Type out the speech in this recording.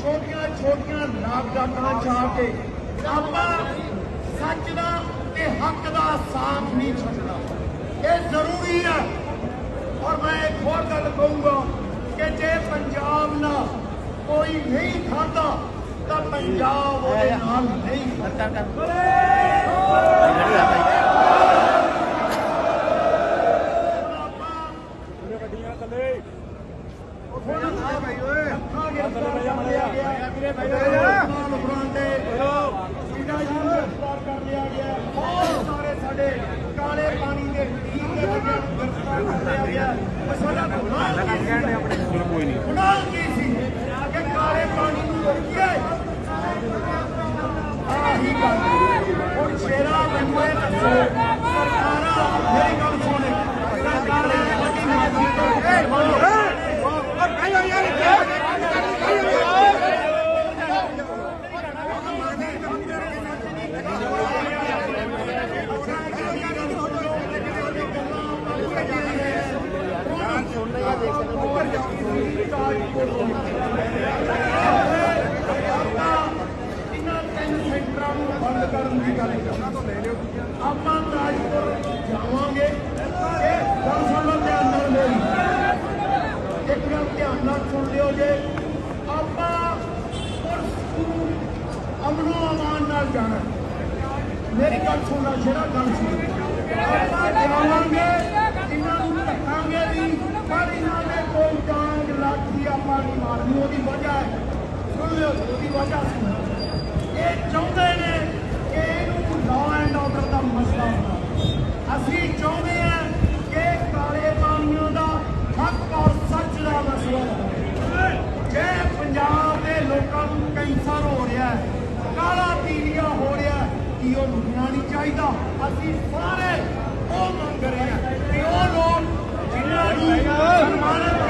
ਛੋਟੀਆਂ ਛੋਟੀਆਂ ਲਾਗਾਂ ਚਾ ਕੇ ਆਪਾਂ ਸੱਚ ਦਾ ਤੇ ਹੱਕ ਦਾ ਸਾਥ ਨਹੀਂ ਛੱਡਣਾ। ਇਹ ਜ਼ਰੂਰੀ ਹੈ। ਔਰ ਮੈਂ ਇੱਕ ਹੋਰ ਗੱਲ ਕਹੂੰਗਾ ਕਿ ਜੇ ਪੰਜਾਬ ਨਾਲ ਕੋਈ ਨਹੀਂ ਖਾਂਦਾ ਤਾਂ ਪੰਜਾਬ ਉਹਦੇ ਨਾਲ ਨਹੀਂ ਹੁਣ ਆ ਭਾਈ ਕਾਲੇ ਪਾਣੀ ਦੇ ਟੀਮ ਦੇ ਬੰਦਿਆਂ ਗ੍ਰਿਫਤਾਰ ਕਰ ਲਿਆ ਗਿਆ ਉਹ ਸਾਡਾ ਗੁਨਾਹ ਕੀ ਸੀ ਕੋਈ ਨਹੀਂ ਗੁਨਾਹ ਕੀ ਸੀ ਕਿ ਕਾਲੇ ਪਾਣੀ ਨੂੰ ਰੋਕੀਏ ਆਹੀ ਗੱਲ ਹੁਣ ਸ਼ੇਰਾ ਮੈਨੂੰ ਇਹ ਦੱਸੋ ਸਰਕਾਰਾਂ ਮੇਰੀ ਗੱਲ ਸੁਣ ਸਰਕਾਰਾਂ ਨੇ ਵੱਡੀ ਮਾਫੀ ਤੋਂ ਇਹ ਬੋਲੋ ਇਹਨਾਂ ਤਿੰਨ ਸੈਂਟਰਾਂ ਨੂੰ ਬੰਦ ਕਰਨ ਦੀ ਗੱਲ ਕਰਦਾ ਆਪਾਂ ਰਾਜਪੁਰ ਜਾਵਾਂਗੇ ਇਹ ਗੱਲ ਧਿਆਨ ਨਾਲ ਮੇਰੀ ਇੱਕ ਗੱਲ ਧਿਆਨ ਨਾਲ ਸੁਣ ਲਿਓ ਜੇ ਆਪਾਂ ਪੁਲਿਸ ਅਮਨੋ ਅਮਾਨ ਨਾਲ ਜਾਣਾ ਮੇਰੀ ਗੱਲ ਸੁਣਨਾ ਜਿਹੜਾ ਗੱਲ ਸੁਣ। ਆਪਾਂ ਜਾਵਾਂਗੇ, ਇਹਨਾਂ ਨੂੰ ਧੱਕਾਂਗੇ ਦੀ ਵਜ੍ਹਾ ਹੈ। ਸੁਣ ਲਿਓ ਦੀ ਵਜ੍ਹਾ ਸੀ। ਇਹ ਚਾਹੁੰਦੇ ਨੇ ਕਿ ਇਹਨੂੰ ਲਾਅ ਐਂਡ ਆਰਡਰ ਦਾ ਮਸਲਾ ਹੁੰਦਾ। ਅਸੀਂ ਚਾਹੁੰਦੇ ਹਾਂ ਕਿ ਕਾਲੇ ਪਾਣੀਆਂ ਦਾ ਹੱਕ ਔਰ ਸੱਚ ਦਾ ਮਸਲਾ ਹੋਵੇ। ਜੇ ਪੰਜਾਬ ਦੇ ਲੋਕਾਂ ਨੂੰ ਕੈਂਸਰ ਹੋ ਰਿਹਾ ਹੈ, ਕਾਲਾ ਪੀਲੀਆ ਹੋ ਰਿਹਾ ਹੈ, ਕੀ ਉਹ ਰੁਕਣਾ ਨਹੀਂ ਚਾਹੀਦਾ? ਅਸੀਂ ਸਾਰੇ ਉਹ ਮੰਗ ਰਹੇ ਹਾਂ ਕਿ ਉਹ ਲੋਕ ਜਿਨ੍ਹਾਂ ਨੂੰ ਸਨਮਾਨਿਤ